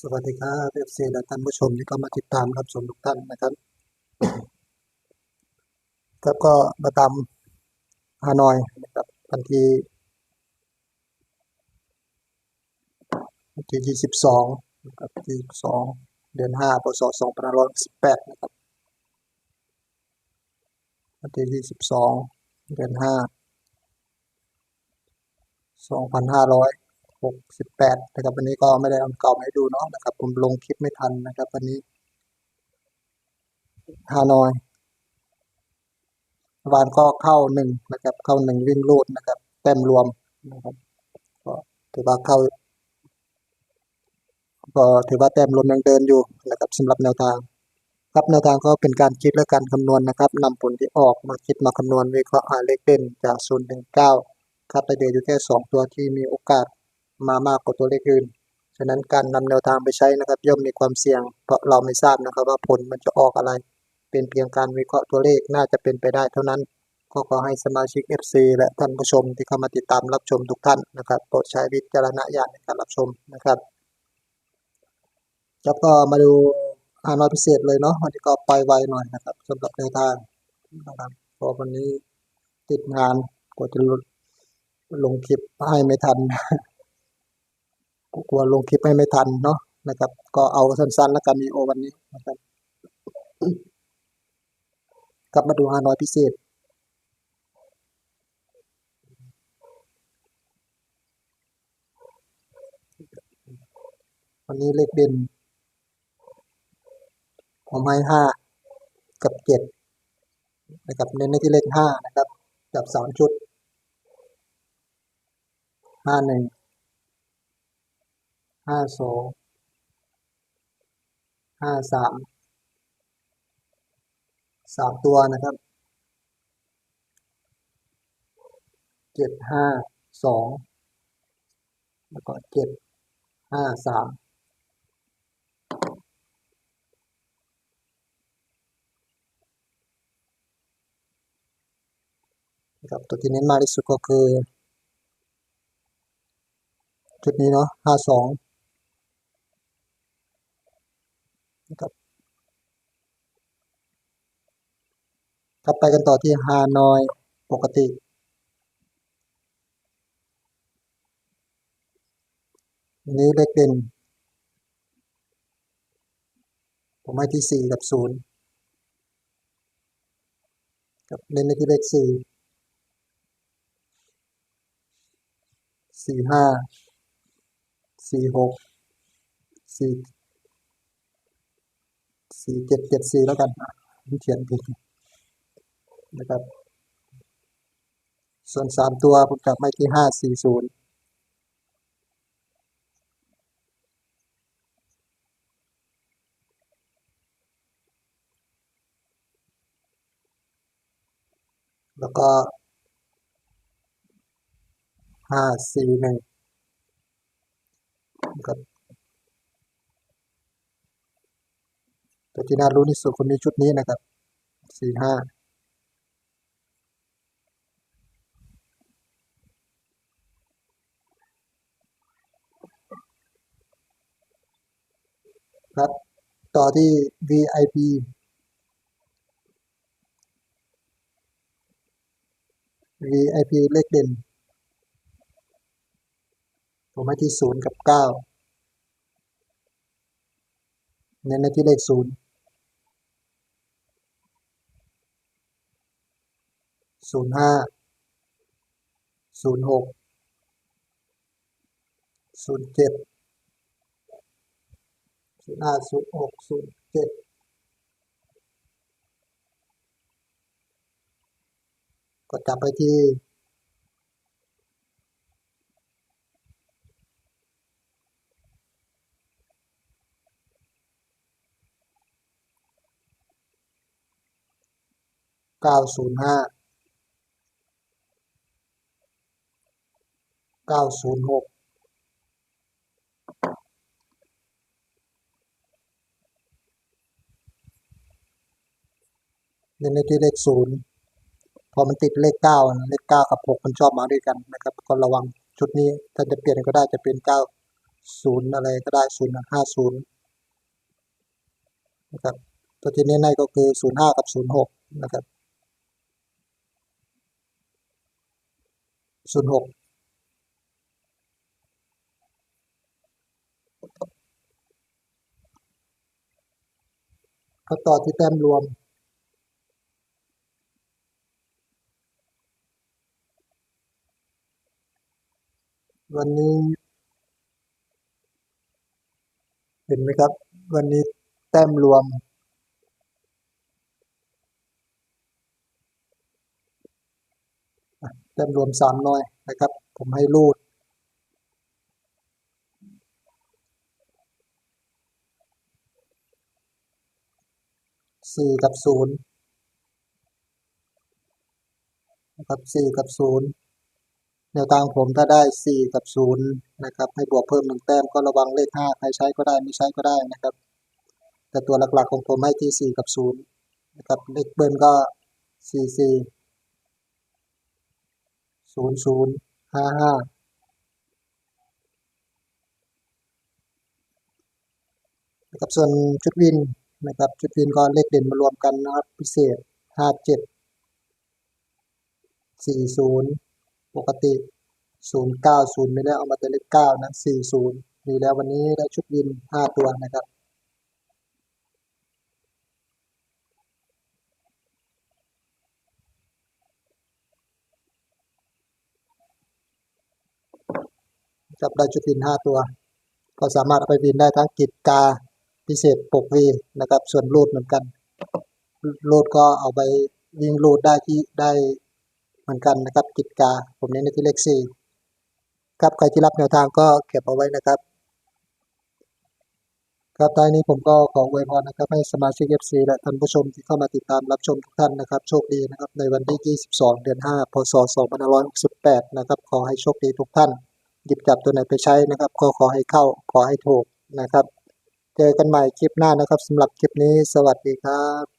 สวัสดีครับเอฟซีและท่านผู้ชมที่เข้ามาติดตามรับชมทุกท่านนะครับ ครับก็มาตามฮานอยนะครับวันที่วันที่ยี่สิบสองนะครับที่สองเดือนห้าพศสองพันห้าร้อยสิบแปดนะครับวันที่ยี่สิบสองเดือนห้าสองพันห้าร้อย หกสิบแปดนะครับวันนี้ก็ไม่ได้เอาเก่ามาให้ดูเนาะนะครับ ผมลงคลิปไม่ทันนะครับวันนี้ฮานอยวานก็เข้าหนึ่งนะครับ เข้าหนึ่งวิ่งรูดนะครับ แต้มรวมนะครับก็ถือว่าเข้าก็ถือว่าแต้มรวมยังเดินอยู่นะครับสำหรับแนวทาง ครับแนวทางก็เป็นการคิดและการคำนวณนะครับนำผลที่ออกมาคิดมาคำนวณวิเคราะห์หาเลขเด่นจากศูนย์ถึงเก้าครับแต่เดียวอยู่แค่สองตัวที่มีโอกาส มามากกว่าตัวเลขอื่น ฉะนั้นการนำแนวทางไปใช้นะครับ ย่อมมีความเสี่ยง เพราะเราไม่ทราบนะครับว่าผลมันจะออกอะไร เป็นเพียงการวิเคราะห์ตัวเลขน่าจะเป็นไปได้เท่านั้น ก็ขอให้สมาชิก FC และท่านผู้ชมที่เข้ามาติดตามรับชมทุกท่านนะครับโปรดใช้วิจารณญาณในการรับชมนะครับแล้วก็มาดูอานอยพิเศษเลยเนาะวันนี้ก็ไปไวหน่อยนะครับสำหรับแนวทางนะครับเพราะวันนี้ติดงานกว่าจะลงคลิปให้ไม่ทัน กลัวลงคลิปให้ไม่ทันเนาะนะครับ ก็เอาสั้นๆแล้วกันมีโอวันนี้นะครับกลับมาดูฮานอยพิเศษวันนี้เลขเด่นผมให้ห้ากับเจ็ดนะครับเน้นในที่เลขห้านะครับ จับสามชุดห้าหนึ่ง ห้าสองห้าสามสามตัวนะครับเจ็ดห้าสองแล้วก็เจ็ดห้าสามนะครับตัวที่เน้นมากที่สุดก็คือชุดนี้เนาะห้าสองนะครับ กลับไปกันต่อที่ฮานอยปกติอันนี้เลขเด่นผมให้ที่สี่กับศูนย์กับเน้นในที่เลขสี่สี่ห้าสี่หกสี่สี่เจ็ดเจ็ดสี่แล้วกันอ่เขียนผิด นะครับ ส่วนสามตัวผมกลับมาที่ห้าสี่ศูนย์แล้วก็ห้าสี่หนึ่งครับแต่ที่น่ารู้ที่สุดคนนี้ชุดนี้นะครับสี่ห้า ครับ ต่อที่ VIP VIP เลขเด่น ผมให้ที่ศูนย์กับเก้าเน้นในที่เลขศูนย์ศูนย์ห้าศูนย์หกศูนย์เจ็ด ศูนย์ห้าศูนย์หกศูนย์เจ็ดก็จับไปที่เก้าศูนย์ห้าเก้าศูนย์หก เน้นในที่เลขศูนย์พอมันติดเลขเก้าเลขเก้ากับหกมันชอบมาด้วยกันนะครับ ก็ระวังชุดนี้ถ้าจะเปลี่ยนก็ได้จะเป็นเก้าศูนย์อะไรก็ได้ศูนย์ห้าศูนย์นะครับตัวที่เน้นในก็คือศูนย์ห้ากับศูนย์หกนะครับศูนย์หกก็ต่อที่แต้มรวม วันนี้ เห็นไหมครับ วันนี้แต้มรวม แต้มรวมสามน้อยนะครับ ผมให้รูดสี่กับศูนย์นะครับสี่กับศูนย์ แนวทางผมถ้าได้สี่กับศูนย์นะครับ ให้บวกเพิ่มหนึ่งแต้มก็ระวังเลขห้าใครใช้ก็ได้ไม่ใช้ก็ได้นะครับ แต่ตัวหลักๆของผมให้ที่สี่กับศูนย์นะครับ เลขเบิ้ลก็สี่สี่ศูนย์ศูนย์ห้าห้านะครับส่วนชุดวินนะครับชุดวินก็เลขเด่นมารวมกันนะครับพิเศษห้าเจ็ดสี่ศูนย์ ปกติศูนย์เก้าศูนย์ไม่ได้เอามาแต่เลขเก้านะสี่ศูนย์มีแล้ววันนี้ได้ชุดวินห้าตัวนะครับจับได้ชุดวินห้าตัว ก็สามารถเอาไปวินได้ทั้งกิจกาพิเศษปกวีนะครับ ส่วนรูดเหมือนกันรูดก็เอาไปวิ่งรูดได้ที่ได้ เหมือนกันนะครับกิจกาผมเน้นในที่เลขสี่ครับใครที่รับแนวทางก็เก็บเอาไว้นะครับ ครับท้ายนี้ผมก็ขออวยพรนะครับ ให้สมาชิก FC และท่านผู้ชมที่เข้ามาติดตามรับชมทุกท่านนะครับ โชคดีนะครับ ในวันที่ 22 เดือน 5 พศ 2568 นะครับ ขอให้โชคดีทุกท่าน หยิบจับตัวไหนไปใช้นะครับ ก็ขอให้เข้าขอให้ถูกนะครับ เจอกันใหม่คลิปหน้านะครับสำหรับคลิปนี้ สวัสดีครับ